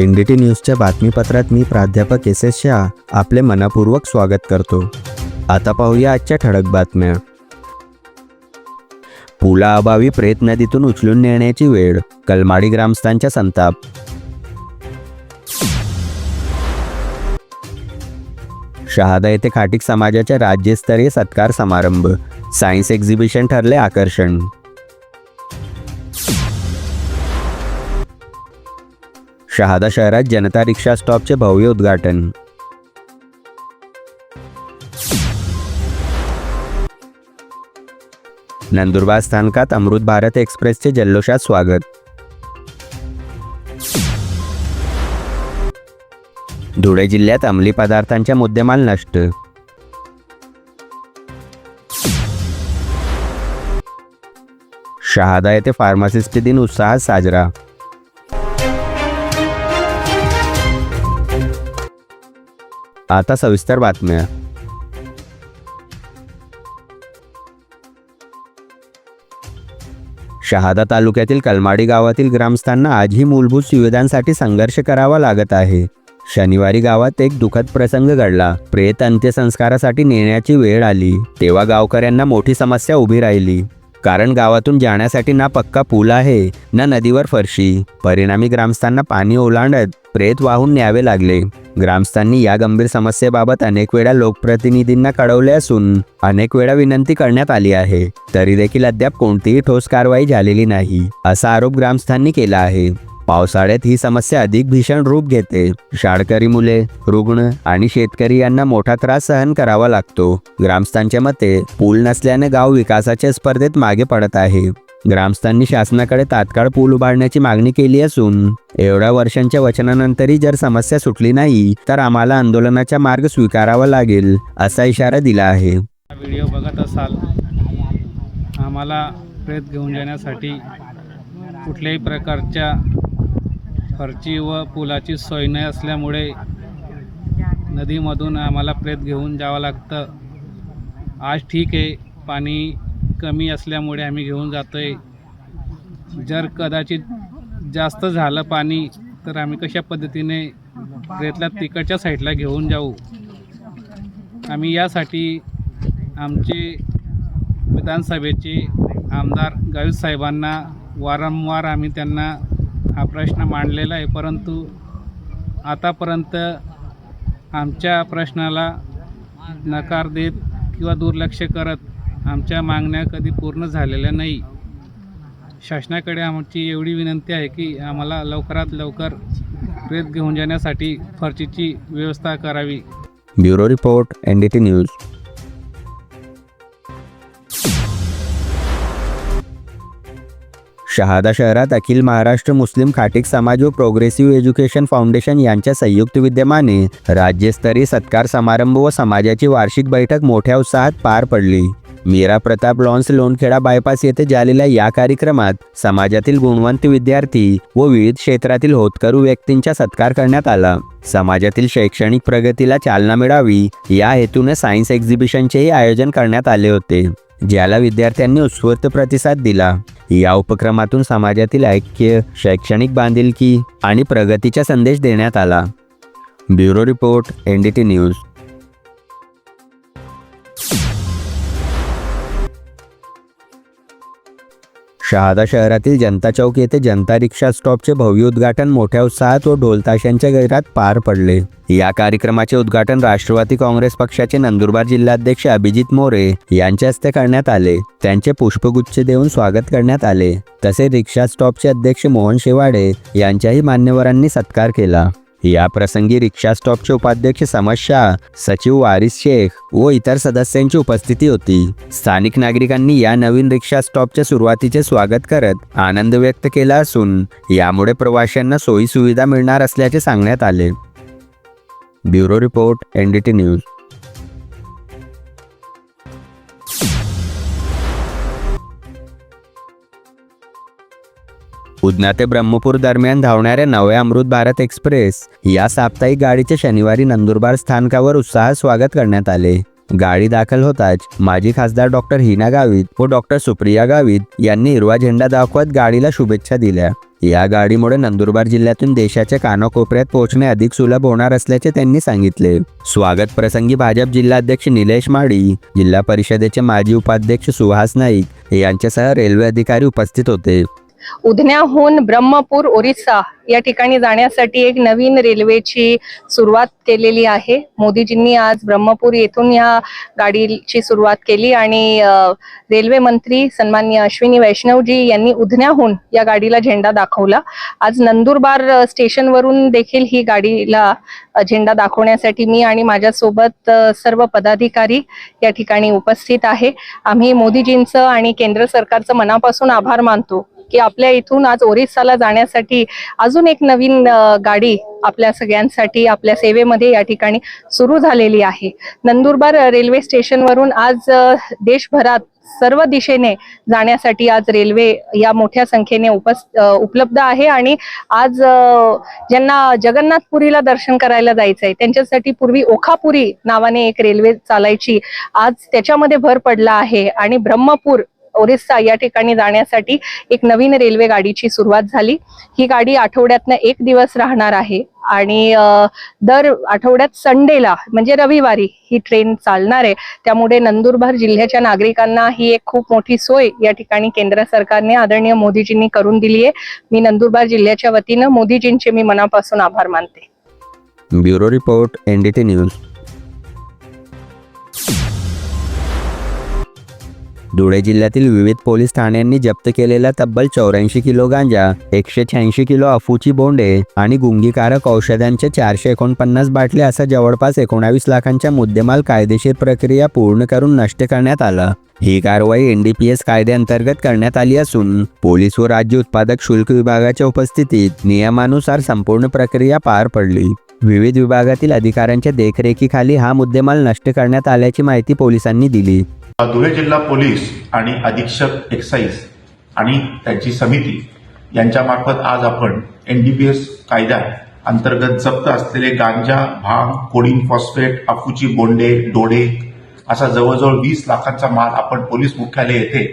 N D T न्यूजच्या बातमीपत्रात मी प्राध्यापक S S Shah आपले मनापूर्वक स्वागत करतो. आता पाहूया आजच्या ठळक बातम्या. पुलाअभावी प्रेत नदीतून उचलून नेण्याची वेळ कलमाडी ग्रामस्थांच्या संताप. शहादा येथे खाटीक समाजाच्या राज्यस्तरीय सत्कार समारंभ सायन्स एक्झिबिशन ठरले आकर्षण. शहादा शहरात जनता रिक्षा स्टॉपचे भव्य उद्घाटन. नंदुरबार स्थानकात अमृत भारत एक्सप्रेसचे जल्लोषात स्वागत. धुळे जिल्ह्यात अंमली पदार्थांच्या मुद्देमाल नष्ट. शहादा येथे फार्मासिस्ट दिन उत्साहात साजरा. आता सविस्तर बातम्या. शहादा तालुक्यातील कलमाडी गावातील ग्रामस्थांना आजही मूलभूत सुविधांसाठी संघर्ष करावा लागत आहे. शनिवारी गावात एक दुःखद प्रसंग घडला. प्रेत अंत्यसंस्कारासाठी नेण्याची वेळ आली. तेव्हा गावकऱ्यांना मोठी समस्या उभी राहिली. कारण गावातून जाण्यासाठी ना पक्का पूल आहे ना नदीवर फरशी. परिणामी ग्रामस्थांना पाणी ओलांडत प्रेत वाहून न्यावे लागले. ग्रामस्थांनी या गंभीर समस्येबाबत अनेक वेळा लोकप्रतिनिधींना कळवले असून अनेक वेळा विनंती करण्यात आली आहे. तरी देखील अद्याप कोणतीही ठोस कारवाई झालेली नाही असा आरोप ग्रामस्थांनी केला आहे. पावसाळ्यात ही समस्या अधिक भीषण रूप घेते. शाळकरी मुले रुग्ण आणि शेतकरी यांना मोठा त्रास सहन करावा लागतो. ग्रामस्थांच्या मते पूल नसल्याने गाव विकासाच्या स्पर्धेत मागे पडत आहे. ग्रामस्थांनी शासनाकडे तात्काळ पूल उभारण्याची मागणी केली असून एवढ्या वर्षांच्या वचनानंतरही जर समस्या सुटली नाही तर आम्हाला आंदोलनाचा मार्ग स्वीकारावा लागेल असा इशारा दिला आहे. व्हिडिओ बघत असाल आम्हाला प्रेत घेऊन जाण्यासाठी कुठल्याही प्रकारच्या फरची व पुलाची सोय नाही असल्यामुळे नदीमधून आम्हाला प्रेत घेऊन जावं लागतं. आज ठीक आहे पाणी कमी असल्यामुळे आम्ही घेऊन जातो आहे जर कदाचित जास्त झालं पाणी तर आम्ही कशा पद्धतीने प्रेतला तिकडच्या साईडला घेऊन जाऊ? आम्ही यासाठी आमचे विधानसभेचे आमदार गावित साहेबांना वारंवार आम्ही त्यांना हा प्रश्न मांडलेला आहे परंतु आतापर्यंत आमच्या प्रश्नाला नकार देत किंवा दुर्लक्ष करत आमच्या मागण्या कधी पूर्ण झालेल्या नाही. शासनाकडे आमची एवढी विनंती आहे की आम्हाला लवकरात लवकर प्रेत घेऊन जाण्यासाठी फरचीची व्यवस्था करावी. Bureau report N D T news. Shahada शहरात अखिल महाराष्ट्र मुस्लिम खाटिक समाज व प्रोग्रेसिव्ह एज्युकेशन फाउंडेशन यांच्या संयुक्त विद्यमाने राज्यस्तरीय सत्कार समारंभ व समाजाची वार्षिक बैठक मोठ्या उत्साहात पार पडली. मीरा प्रताप लॉन्स लोणखेडा बायपास येथे झालेल्या या कार्यक्रमात समाजातील गुणवंत विद्यार्थी व विविध क्षेत्रातील होतकरू व्यक्तींचा सत्कार करण्यात आला. समाजातील शैक्षणिक प्रगतीला चालना मिळावी या हेतूने सायन्स एक्झिबिशनचेही आयोजन करण्यात आले होते ज्याला विद्यार्थ्यांनी उत्स्फूर्त प्रतिसाद दिला. या उपक्रमातून समाजातील ऐक्य शैक्षणिक बांधिलकी आणि प्रगतीचा संदेश देण्यात आला. Bureau report N D T news. Shahada शहरातील जनता चौक येथे जनता रिक्षा स्टॉपचे भव्य उद्घाटन मोठ्या उत्साहात व ढोलताशांच्या गैरात पार पडले. या कार्यक्रमाचे उद्घाटन राष्ट्रवादी काँग्रेस पक्षाचे नंदुरबार जिल्हाध्यक्ष अभिजित मोरे यांच्या हस्ते करण्यात आले. त्यांचे पुष्पगुच्छ देऊन स्वागत करण्यात आले. तसे रिक्षा स्टॉपचे अध्यक्ष मोहन शेवाडे यांच्याही मान्यवरांनी सत्कार केला. या प्रसंगी रिक्षा स्टॉपचे उपाध्यक्ष समज शाह सचिव वारिस शेख व इतर सदस्यांची उपस्थिती होती. स्थानिक नागरिकांनी या नवीन रिक्षा स्टॉपच्या सुरुवातीचे स्वागत करत आनंद व्यक्त केला असून यामुळे प्रवाशांना सोयी सुविधा मिळणार असल्याचे सांगण्यात आले. Bureau report N D news. Udhna ते ब्रह्मपूर दरम्यान धावणाऱ्या नव्या अमृत भारत एक्सप्रेस या साप्ताहिक गाडीचे शनिवारी नंदुरबार स्थानकावर उत्साहात स्वागत करण्यात आले. गाडी दाखल होताच माजी खासदार डॉक्टर हिना गावित व डॉक्टर सुप्रिया गावित यांनी हिरवा झेंडा दाखवत गाडीला शुभेच्छा दिल्या. या गाडीमुळे नंदुरबार जिल्ह्यातून देशाच्या कानाकोपऱ्यात पोहोचणे अधिक सुलभ होणार असल्याचे त्यांनी सांगितले. स्वागत प्रसंगी भाजप जिल्हाध्यक्ष निलेश माडी जिल्हा परिषदेचे माजी उपाध्यक्ष सुहास नाईक यांच्यासह रेल्वे अधिकारी उपस्थित होते. उधण्याहून ब्रह्मपूर ओरिसा या ठिकाणी जाण्यासाठी एक नवीन रेल्वेची सुरुवात केलेली आहे. मोदीजींनी आज ब्रह्मपूर येथून या गाडीची सुरुवात केली आणि रेल्वे मंत्री सन्मान्य अश्विनी वैष्णवजी यांनी उधण्याहून या गाडीला झेंडा दाखवला. आज नंदुरबार स्टेशनवरून देखील ही गाडीला झेंडा दाखवण्यासाठी मी आणि माझ्यासोबत सर्व पदाधिकारी या ठिकाणी उपस्थित आहे. आम्ही मोदीजींचं आणि केंद्र सरकारचं मनापासून आभार मानतो. की आपल्या इथून आज ओरिसाला जाण्यासाठी अजून एक नवीन गाडी आपल्या सगळ्यांसाठी आपल्या सेवेमध्ये या ठिकाणी सुरू झालेली आहे. नंदुरबार रेल्वे स्टेशनवरून आज देशभरात सर्व दिशेने जाण्यासाठी आज रेल्वे या मोठ्या संख्येने उपस उपलब्ध आहे आणि आज ज्यांना जगन्नाथपुरीला दर्शन करायला जायचंय त्यांच्यासाठी पूर्वी ओखापुरी नावाने एक रेल्वे चालायची आज त्याच्यामध्ये भर पडला आहे आणि ब्रह्मपूर ओरिसा या ठिकाणी जाण्यासाठी एक नवीन रेल्वे गाडीची सुरुवात झाली. ही गाडी आठवड्यातनं एक दिवस राहणार आहे आणि दर आठवड्यात संडेला म्हणजे रविवारी ही ट्रेन चालणार आहे. त्यामुळे नंदुरबार जिल्ह्याच्या नागरिकांना ही एक खूप मोठी सोय या ठिकाणी केंद्र सरकारने आदरणीय मोदीजींनी करून दिली आहे. मी नंदुरबार जिल्ह्याच्या वतीनं मोदीजींचे मी मनापासून आभार मानते. Bureau report NDT news. Dhule जिल्ह्यातील विविध पोलीस ठाण्यांनी जप्त केलेला तब्बल चौऱ्याऐंशी किलो गांजा एकशे शहाऐंशी किलो अफूची बोंडे आणि गुंगीकारक औषधांच्या चारशे एकोणपन्नास बाटल्या असा जवळपास एकोणावीस लाखांच्या मुद्देमाल कायदेशीर प्रक्रिया पूर्ण करून नष्ट करण्यात आला. ही कारवाई एनडीपीएस कायद्याअंतर्गत करण्यात आली असून पोलीस व राज्य उत्पादक शुल्क विभागाच्या उपस्थितीत नियमानुसार संपूर्ण प्रक्रिया पार पडली. विविध विभागातील अधिकाऱ्यांच्या देखरेखीखाली हा मुद्देमाल नष्ट करण्यात आल्याची माहिती पोलिसांनी दिली. धुळे जिल्हा पोलीस आणि अधीक्षक एक्साईज आणि त्यांची समिती यांच्यामार्फत आज आपण एन डी एस कायद्या अंतर्गत जप्त असलेले गांजा भांग कोडिन फॉस्फेट अफूची बोंडे डोडे असा जवळजवळ वीस लाखांचा माल आपण पोलीस मुख्यालय येथे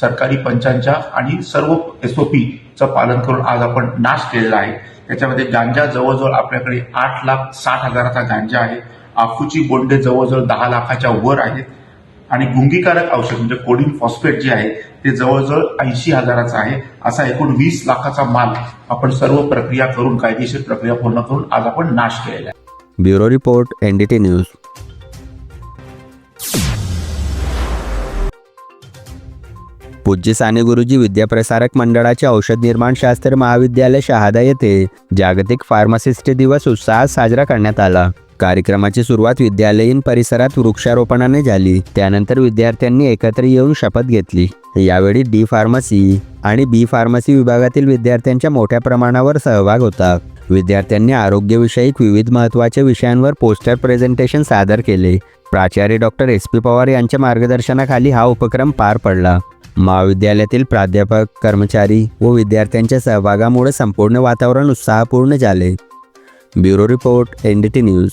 सरकारी पंचांच्या आणि सर्व एस ओ पीचं पालन करून आज आपण नाश केलेला आहे. त्याच्यामध्ये गांजा जवळजवळ आपल्याकडे आठ लाख साठ हजाराचा गांजा आहे. अफूची बोंडे जवळजवळ दहा लाखाच्या वर आहेत. आणि गुंगीकारक औषध म्हणजे कोडिन फॉस्फेट जे आहे ते जवळजवळ ऐंशी हजाराचं आहे. असा एकूण वीस लाखाचा माल आपण सर्व प्रक्रिया करून कायदेशीर प्रक्रिया पूर्ण करून आज आपण नाश केलेला आहे. Bureau report NDT news. पूज्य साने गुरुजी विद्याप्रसारक मंडळाचे औषध निर्माण शास्त्र महाविद्यालय शहादा येथे जागतिक फार्मासिस्ट दिवस उत्साहात साजरा करण्यात आला. कार्यक्रमाची सुरुवात विद्यालयीन परिसरात वृक्षारोपणाने झाली. त्यानंतर विद्यार्थ्यांनी एकत्र येऊन शपथ घेतली. यावेळी डी फार्मसी आणि बी फार्मसी विभागातील विद्यार्थ्यांच्या मोठ्या प्रमाणावर सहभाग होता. विद्यार्थ्यांनी आरोग्यविषयक विविध महत्त्वाच्या विषयांवर पोस्टर प्रेझेंटेशन सादर केले. प्राचार्य डॉक्टर एस पी पवार यांच्या मार्गदर्शनाखाली हा उपक्रम पार पडला. महाविद्यालयातील प्राध्यापक कर्मचारी व विद्यार्थ्यांच्या सहभागामुळे संपूर्ण वातावरण उत्साहपूर्ण झाले. Bureau report N D T news.